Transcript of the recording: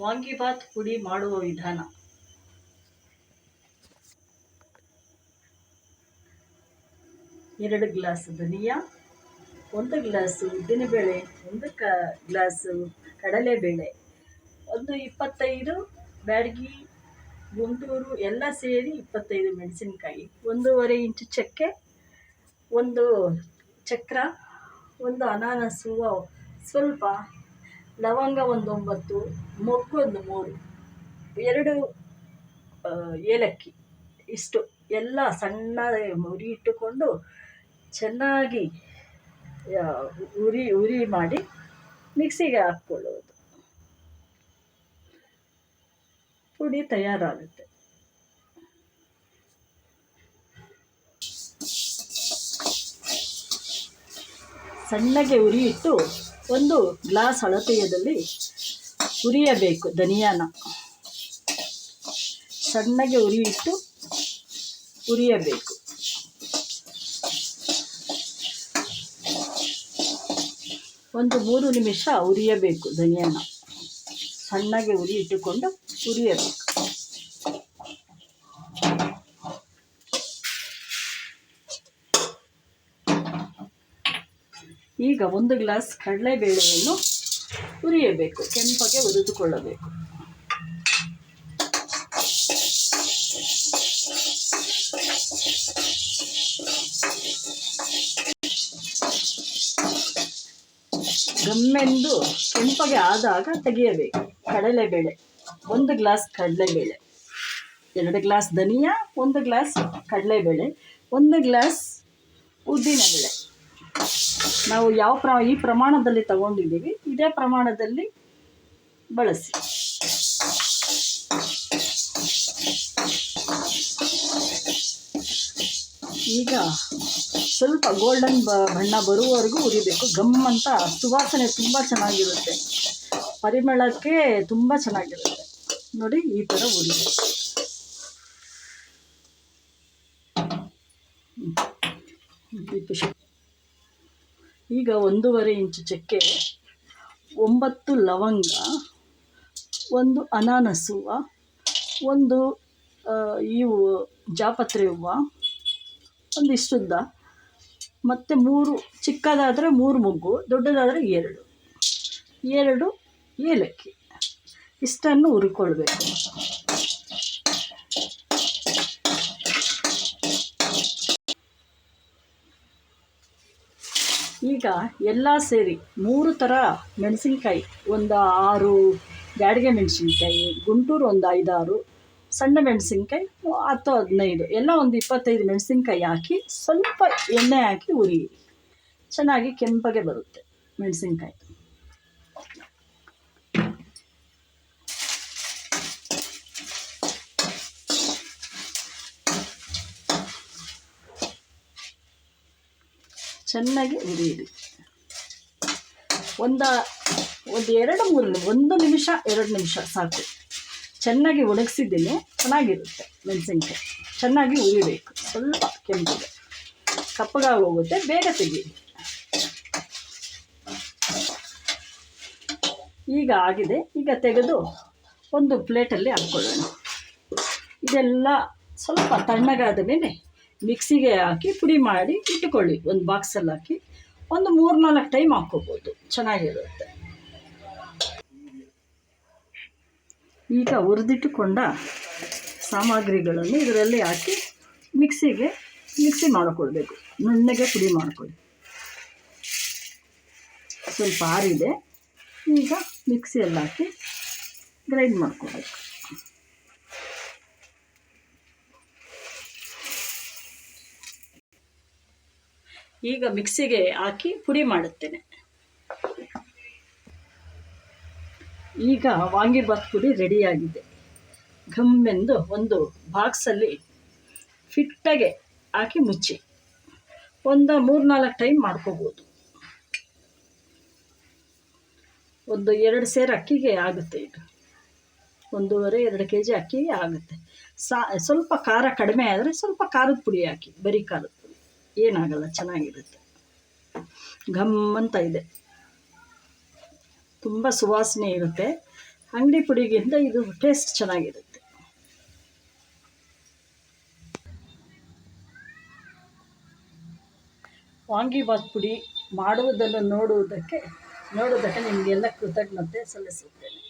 ವಾಂಗಿಬಾತ್ ಪುಡಿ ಮಾಡುವ ವಿಧಾನ. ಎರಡು ಗ್ಲಾಸ್ ಧನಿಯಾ, ಒಂದು ಗ್ಲಾಸ್ ಉದ್ದಿನಬೇಳೆ, ಒಂದು ಕ ಗ್ಲಾಸ್ ಕಡಲೆಬೇಳೆ, ಒಂದು ಇಪ್ಪತ್ತೈದು ಬ್ಯಾಡಗಿ ಗುಂಟೂರು ಎಲ್ಲ ಸೇರಿ ಇಪ್ಪತ್ತೈದು ಮೆಣಸಿನ್ಕಾಯಿ, ಒಂದೂವರೆ ಇಂಚು ಚಕ್ಕೆ, ಒಂದು ಚಕ್ರ, ಒಂದು ಅನಾನಸು, ಸ್ವಲ್ಪ ಲವಂಗ ಒಂದು ಒಂಬತ್ತು ಮೊಗ್ಗು ಒಂದು ಮೂರು. ಎರಡು ಏಲಕ್ಕಿ ಇಷ್ಟು. ಎಲ್ಲ ಸಣ್ಣ ಉರಿ ಇಟ್ಟುಕೊಂಡು ಚೆನ್ನಾಗಿ ಉರಿ ಉರಿ ಮಾಡಿ ಮಿಕ್ಸಿಗೆ ಹಾಕ್ಕೊಳ್ಳೋದು. ಪುಡಿ ತಯಾರಾಗುತ್ತೆ. ಸಣ್ಣಗೆ ಉರಿ ಇಟ್ಟು ಒಂದು ಗ್ಲಾಸ್ ಅಳತೆಯದಲ್ಲಿ ಹುರಿಯಬೇಕು ಧನಿಯಾನ. ಸಣ್ಣಗೆ ಉರಿ ಇಟ್ಟು ಹುರಿಯಬೇಕು ಒಂದು ಮೂರು ನಿಮಿಷ ಉರಿಯಬೇಕು ಧನಿಯಾನ. ಸಣ್ಣಗೆ ಉರಿ ಇಟ್ಟುಕೊಂಡು ಹುರಿಯಬೇಕು ಈಗ ಒಂದು ಗ್ಲಾಸ್ ಕಡಲೆಬೇಳೆಯನ್ನು ಹುರಿಯಬೇಕು ಕೆಂಪಗೆ ಹುರಿದುಕೊಳ್ಳಬೇಕು. ಗಮ್ಮೆಂದು ಕೆಂಪಗೆ ಆದಾಗ ತೆಗೆಯಬೇಕು. ಕಡಲೆಬೇಳೆ, ಒಂದು ಗ್ಲಾಸ್ ಕಡಲೆಬೇಳೆ, ಎರಡು ಗ್ಲಾಸ್ ಧನಿಯಾ, ಒಂದು ಗ್ಲಾಸ್ ಕಡಲೆಬೇಳೆ, ಒಂದು ಗ್ಲಾಸ್ ಉದ್ದಿನಬೇಳೆ. ನಾವು ಯಾವ ಪ್ರ, ಈ ಪ್ರಮಾಣದಲ್ಲಿ ತಗೊಂಡಿದ್ದೀವಿ, ಇದೇ ಪ್ರಮಾಣದಲ್ಲಿ ಬಳಸಿ. ಈಗ ಸ್ವಲ್ಪ ಗೋಲ್ಡನ್ ಬಣ್ಣ ಬರುವವರೆಗೂ ಉರಿಬೇಕು. ಗಮ್ ಅಂತ ಸುವಾಸನೆ ತುಂಬ ಚೆನ್ನಾಗಿರುತ್ತೆ. ಪರಿಮಳಕ್ಕೆ ತುಂಬ ಚೆನ್ನಾಗಿರುತ್ತೆ. ನೋಡಿ, ಈ ಥರ ಉರಿಬೇಕು ಈಗ ಒಂದೂವರೆ ಇಂಚು ಚಕ್ಕೆ, ಒಂಬತ್ತು ಲವಂಗ, ಒಂದು ಅನಾನಸ್ ಹೂವು ಒಂದು ಇವು ಜಾಪತ್ರೆ ಹೂವು ಒಂದಿಷ್ಟುದ್ದ ಮತ್ತು ಮೂರು, ಚಿಕ್ಕದಾದರೆ ಮೂರು ಮೊಗ್ಗು, ದೊಡ್ಡದಾದರೆ ಎರಡು. ಎರಡು ಏಲಕ್ಕಿ. ಇಷ್ಟನ್ನು ಹುರ್ಕೊಳ್ಬೇಕು. ಈಗ ಎಲ್ಲ ಸೇರಿ ಮೂರು ಥರ ಮೆಣಸಿನ್ಕಾಯಿ, ಒಂದು ಆರು ಬ್ಯಾಡಿಗೆ ಮೆಣಸಿನ್ಕಾಯಿ, ಗುಂಟೂರು ಒಂದು ಐದಾರು, ಸಣ್ಣ ಮೆಣಸಿನ್ಕಾಯಿ ಹತ್ತು ಹದಿನೈದು, ಎಲ್ಲ ಒಂದು ಇಪ್ಪತ್ತೈದು ಮೆಣಸಿನ್ಕಾಯಿ ಹಾಕಿ ಸ್ವಲ್ಪ ಎಣ್ಣೆ ಹಾಕಿ ಉರಿ ಚೆನ್ನಾಗಿ ಕೆಂಪಗೆ ಬರುತ್ತೆ ಮೆಣಸಿನ್ಕಾಯಿ. ಚೆನ್ನಾಗಿ ಹುರಿಯಿರಿ. ಒಂದು ಒಂದು ಎರಡು ಮೂರು, ಒಂದು ನಿಮಿಷ, ಎರಡು ನಿಮಿಷ ಸಾಕು. ಚೆನ್ನಾಗಿ ಒಣಗಿಸಿದ್ದೀನಿ, ಚೆನ್ನಾಗಿರುತ್ತೆ ಮೆಣಸಿನ್ಕಾಯಿ. ಚೆನ್ನಾಗಿ ಉರಿಬೇಕು ಸ್ವಲ್ಪ ಕೆಂಪಿಗೆ ಕಪ್ಪಗಾಗಿ ಹೋಗುತ್ತೆ, ಬೇಗ ತೆಗಿ ಈಗ ಆಗಿದೆ. ಈಗ ತೆಗೆದು ಒಂದು ಪ್ಲೇಟಲ್ಲಿ ಹಾಕ್ಕೊಳ್ಳೋಣ. ಇದೆಲ್ಲ ಸ್ವಲ್ಪ ತಣ್ಣಗಾದ ಮೇಲೆ ಮಿಕ್ಸಿಗೆ ಹಾಕಿ ಪುಡಿ ಮಾಡಿ ಇಟ್ಟುಕೊಳ್ಳಿ. ಒಂದು ಬಾಕ್ಸಲ್ಲಿ ಹಾಕಿ ಒಂದು ಮೂರು ನಾಲ್ಕು ಟೈಮ್ ಹಾಕ್ಕೋಬೋದು. ಚೆನ್ನಾಗಿರುತ್ತೆ. ಈಗ ಹುರಿದಿಟ್ಟುಕೊಂಡ ಸಾಮಗ್ರಿಗಳನ್ನು ಇದರಲ್ಲಿ ಹಾಕಿ ಮಿಕ್ಸಿಗೆ ಮಿಕ್ಸಿ ಮಾಡಿಕೊಳ್ಬೇಕು. ನುಣ್ಣಗೆ ಪುಡಿ ಮಾಡಿಕೊಳ್ಳಿ. ಸ್ವಲ್ಪ ಆರಿದೆ. ಈಗ ಮಿಕ್ಸಿಯಲ್ಲಿ ಹಾಕಿ ಗ್ರೈಂಡ್ ಮಾಡ್ಕೋಬೇಕು ಈಗ ಮಿಕ್ಸಿಗೆ ಹಾಕಿ ಪುಡಿ ಮಾಡುತ್ತೇನೆ. ಈಗ ವಾಂಗಿಬಾತ್ ಪುಡಿ ರೆಡಿಯಾಗಿದೆ. ಘಮ್ಮೆಂದು ಒಂದು ಬಾಕ್ಸಲ್ಲಿ ಫಿಟ್ಟಾಗೆ ಹಾಕಿ ಮುಚ್ಚಿ. ಒಂದು ಮೂರು ನಾಲ್ಕು ಟೈಮ್ ಮಾಡ್ಕೋಬೋದು. ಒಂದು ಎರಡು ಸೇರು ಅಕ್ಕಿಗೆ ಆಗುತ್ತೆ ಇದು. ಒಂದೂವರೆ, ಎರಡು ಕೆ ಜಿ ಅಕ್ಕಿಗೆ ಆಗುತ್ತೆ. ಸಾ, ಸ್ವಲ್ಪ ಖಾರ ಕಡಿಮೆ ಆದರೆ ಸ್ವಲ್ಪ ಖಾರದ ಪುಡಿ ಹಾಕಿ, ಬರೀ ಖಾರದ ಏನಾಗಲ್ಲ, ಚೆನ್ನಾಗಿರುತ್ತೆ. ಘಮ್ ಅಂತ ಇದೆ. ತುಂಬ ಸುವಾಸನೆ ಇರುತ್ತೆ. ಅಂಗಡಿ ಪುಡಿಗಿಂತ ಇದು ಟೇಸ್ಟ್ ಚೆನ್ನಾಗಿರುತ್ತೆ. ವಾಂಗಿಬಾತ್ ಪುಡಿ ಮಾಡುವುದನ್ನು ನೋಡುವುದಕ್ಕೆ ನೋಡುವುದಕ್ಕೆ ನಿಮಗೆಲ್ಲ ಕೃತಜ್ಞತೆ ಸಲ್ಲಿಸುತ್ತೇನೆ.